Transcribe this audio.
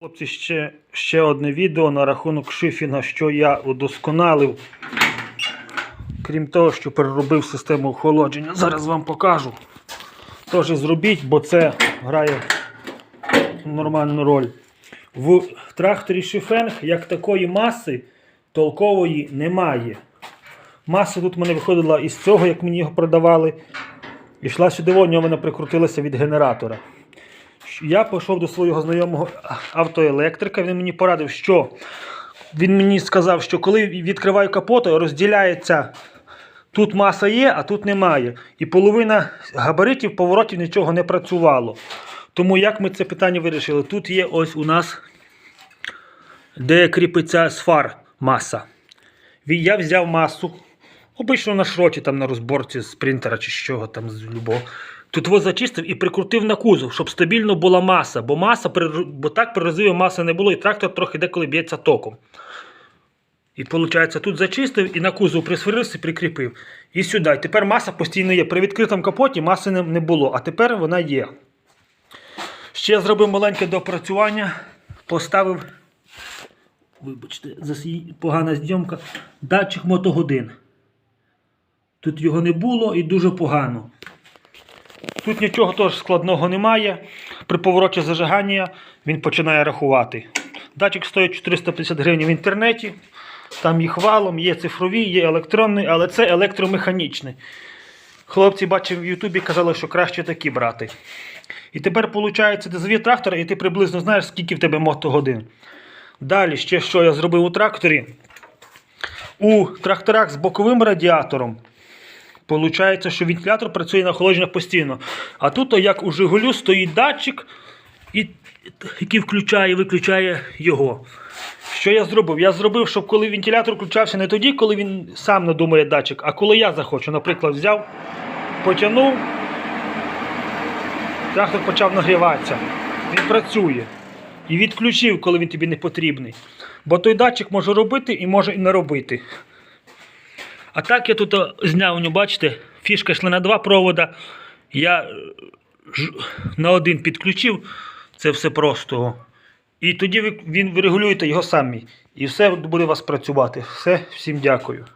Хлопці, ще, ще одне відео на рахунок шифінга, що я удосконалив. Крім того, що переробив систему охолодження. Зараз вам покажу. Теж зробіть, бо це грає нормальну роль. В тракторі шифенг як такої маси толкової немає. Маса тут в мене виходила із цього, як мені його продавали. І йшла сюди, в нього вона прикрутилася від генератора. Я пішов до свого знайомого автоелектрика. Він мені порадив, що він мені сказав, що коли відкриваю капот, розділяється. Тут маса є, а тут немає. І половина габаритів, поворотів нічого не працювало. Тому як ми це питання вирішили? Тут є ось у нас, де кріпиться з фар маса. Я взяв масу. Обично на шроті, там на розборці з принтера чи з чого там з любого. Тут його зачистив і прикрутив на кузов, щоб стабільно була маса. Бо маса бо так при розриві маси не було, і трактор трохи деколи б'ється током. І виходить, тут зачистив і на кузов присварився, прикріпив. І сюди. І тепер маса постійно є. При відкритому капоті маси не було, а тепер вона є. Ще зробив маленьке допрацювання. Поставив, вибачте, погана зйомка, датчик мотогодин. Тут його не було і дуже погано. Тут нічого теж складного немає. При повороті зажигання він починає рахувати. Датчик стоїть 450 гривень в інтернеті. Там їх валом, є цифрові, є електронний, але це електромеханічний. Хлопці бачив в Ютубі, казали, що краще такі брати. І тепер, виходить, ти завів трактор, і ти приблизно знаєш, скільки в тебе мотогодин. Далі, ще що я зробив у тракторі. У тракторах з боковим радіатором Получається, що вентилятор працює на охолодження постійно. А тут, як у Жигулю, стоїть датчик, який включає і виключає його. Що я зробив? Я зробив, щоб коли вентилятор включався не тоді, коли він сам надумає датчик, а коли я захочу. Наприклад, взяв, потягнув, трактор почав нагріватися. Він працює. І відключив, коли він тобі не потрібний. Бо той датчик може робити і може і не робити. А так я тут зняв, у нього, бачите, фішка йшла на два провода. Я е, на один підключив, це все просто. І тоді він вирегулюєте його самі. І все буде у вас працювати. Все, всім дякую.